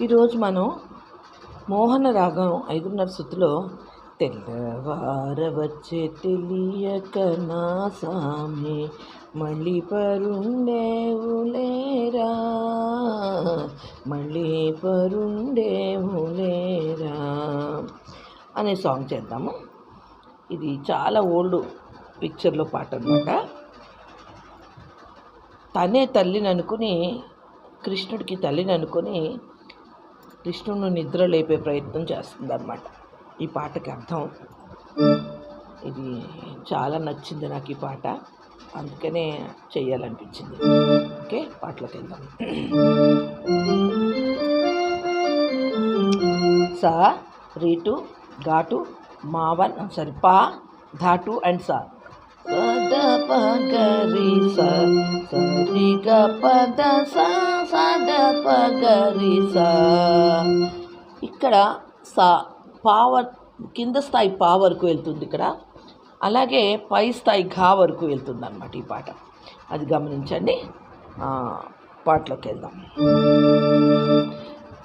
ఈరోజు మనం మోహన రాగం ఐదున్నర శృతిలో తెల్లవారవచ్చే తెలియక నా సామి మళ్ళీ పరుండేవులేరా? మళ్ళీ పరుండేవులేరా? అనే సాంగ్ చేద్దాము. ఇది చాలా ఓల్డ్ పిక్చర్లో పాట అనమాట తనే తల్లిని అనుకుని కృష్ణుడికి తల్లిని అనుకుని కృష్ణుడిని నిద్ర లేపే ప్రయత్నం చేస్తుంది అనమాట ఈ పాటకి అర్థం? ఇది చాలా నచ్చింది నాకు ఈ పాట. అందుకనే చెయ్యాలనిపించింది. ఓకే పాటలోకి వెళ్దాం. సా రీటు ఘాటు మావన్ సారీ పా ధాటు అండ్ సా. పద పగరి స సరి గ పద స సద పగరి ఇక్కడ సా పావర్ కింద స్థాయి పా వరకు వెళ్తుంది ఇక్కడ. అలాగే పై స్థాయి ఘా వరకు వెళ్తుంది అనమాట ఈ పాట. అది గమనించండి. పాటలోకి వెళ్దాం.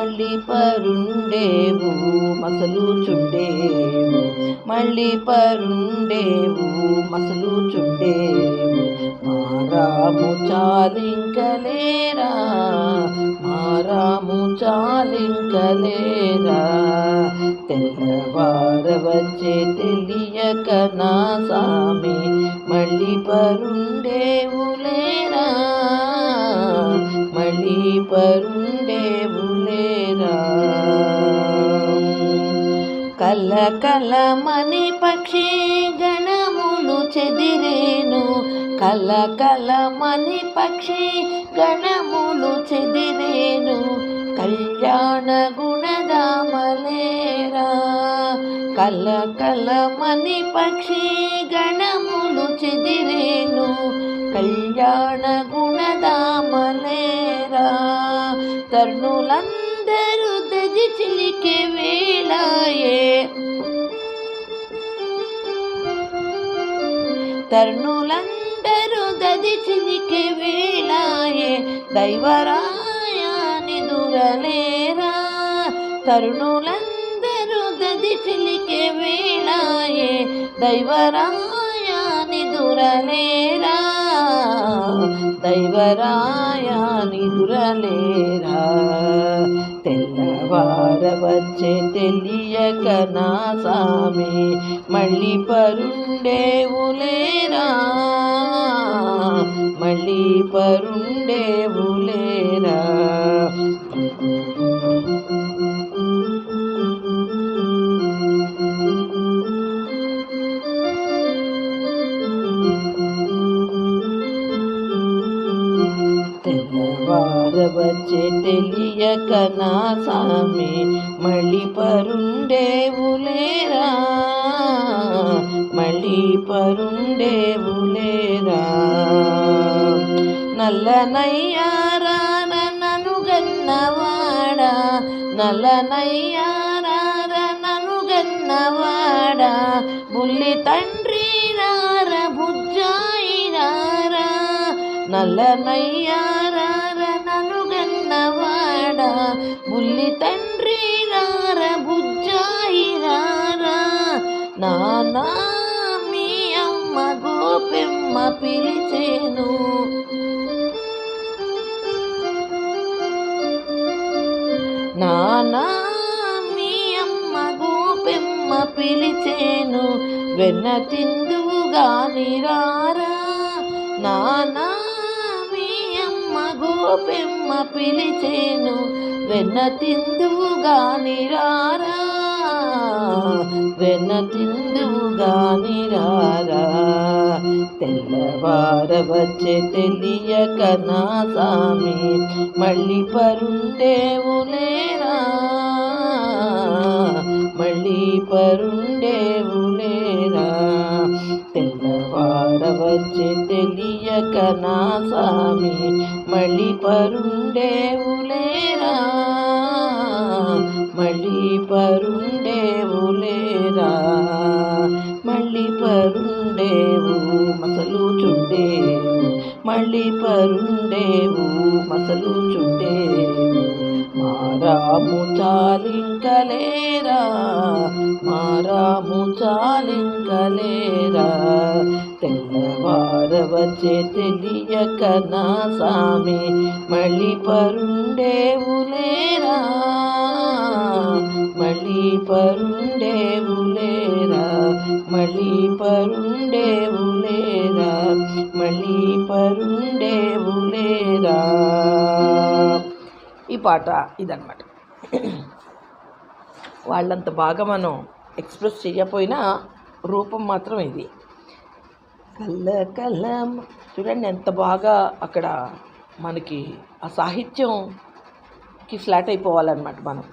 మళ్ళీ పరుండేవు మసలు చుండేవు మళ్ళీ పరుండేవు మసలు చుండేవు మారాము చాలింకలేరా మారాము చాలింకలేరా. తెల్లవారవచ్చే తెలియక నా సామి మళ్ళీ పరుండేవులేరా మళ్ళీ పరుండేవులేరా? కల కలమని పక్షి గణములు చెదిరేను. కల కలమని పక్షి గణములు చెదిరేను. కళ్యాణ గుణదామలేరా కల కలమని పక్షి గణములు చెదిరేను. కళ్యాణ గుణదామలే కర్ణులందరూ దది చిలికే వేళాయే. తరుణులందరూ దది చిలికే వేళాయే. దైవరాయాని దురలేరా. తరుణులందరూ దది చిలికే వేళాయే నిదురలేరా? దురలేరా నిదురలేరా? తెల్లవార తెల్లవారవచ్చే తెలియక నా సామి మళ్ళీ పరుండేవులేరా? మళ్ళీ పరుండేవులేరా? తెలియక నా సామి మళ్ళీ పరుండేవులేరా? మళ్ళీ పరుండేవులేరా? నల్లనయ్యారా నన్ను గన్నవాడా? నల్లనయ్యారా నన్ను గన్నవాడా? బుల్లి తండ్రి రార బుజ్జాయి రారా నల్లనయ్యారా బుల్లి తండ్రి రారా బుజ్జాయి రారా నానా మీ అమ్మ గోపెమ్మ పిలిచేను. నానా మీ అమ్మ గోపెమ్మ పిలిచేను. వెన్న తిందువుగా నిరారా నానా పెమ్మ పిలిచేను వెన్న తిందువుగాని రారా వెన్న గాని రారా తెల్లవార వచ్చే తెలియక నా సామి మళ్ళీ పరుండేవు లేరా. మళ్ళీ పరుండేవు లేరా వచ్చే తెలియక నా సామి మళ్ళీ పరుండేవు లేరా మళ్ళీ పరుండేవు లేరా మళ్ళీ పరుండేవు మసలు చుండేవు మళ్ళీ పరుండేవు మసలు చుండేవు మారాము చాలింకలేరా? మారాము చాలింకలేరా? తెల్లవారవచ్చే తెలియక నా సామి మళ్ళీ పరుండేవులేరా మళ్ళీ పరుండేవులేరా మళ్ళీ పరుండేవులేరా మళ్ళీ పరుండేవులేరా ఈ పాట ఇదన్నమాట. వాళ్ళంత బాగా మనం ఎక్స్ప్రెస్ చేయకపోయినా రూపం మాత్రం ఇది. కళ్ళ కళ్ళ చూడండి ఎంత బాగా అక్కడ మనకి ఆ సాహిత్యంకి ఫ్లాట్ అయిపోవాలన్నమాట మనం.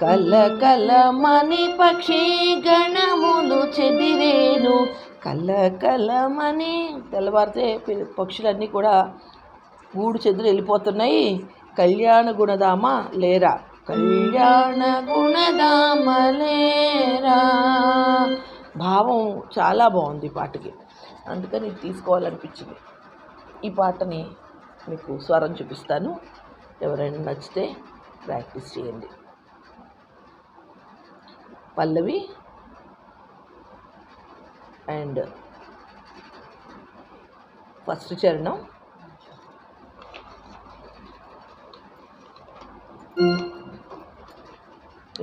కల కల మణి పక్షి గణములు చెదిరేను కల కల మణి తెల్లవారితే పక్షులన్నీ కూడా గూడు చెదిరి వెళ్ళిపోతున్నాయి. కళ్యాణ గుణధామ లేరా? కళ్యాణ గుణధామ లేరా? భావం చాలా బాగుంది పాటకి. అందుకని ఇది తీసుకోవాలనిపించింది. ఈ పాటని మీకు స్వరం చూపిస్తాను. ఎవరైనా నచ్చితే ప్రాక్టీస్ చేయండి. పల్లవి అండ్ ఫస్ట్ చరణం.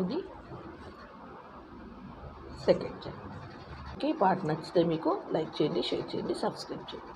ఇది సెకండ్ చరణం. ఈ పాట నచ్చితే మీకు లైక్ చేయండి షేర్ చేయండి సబ్స్క్రైబ్ చేయండి.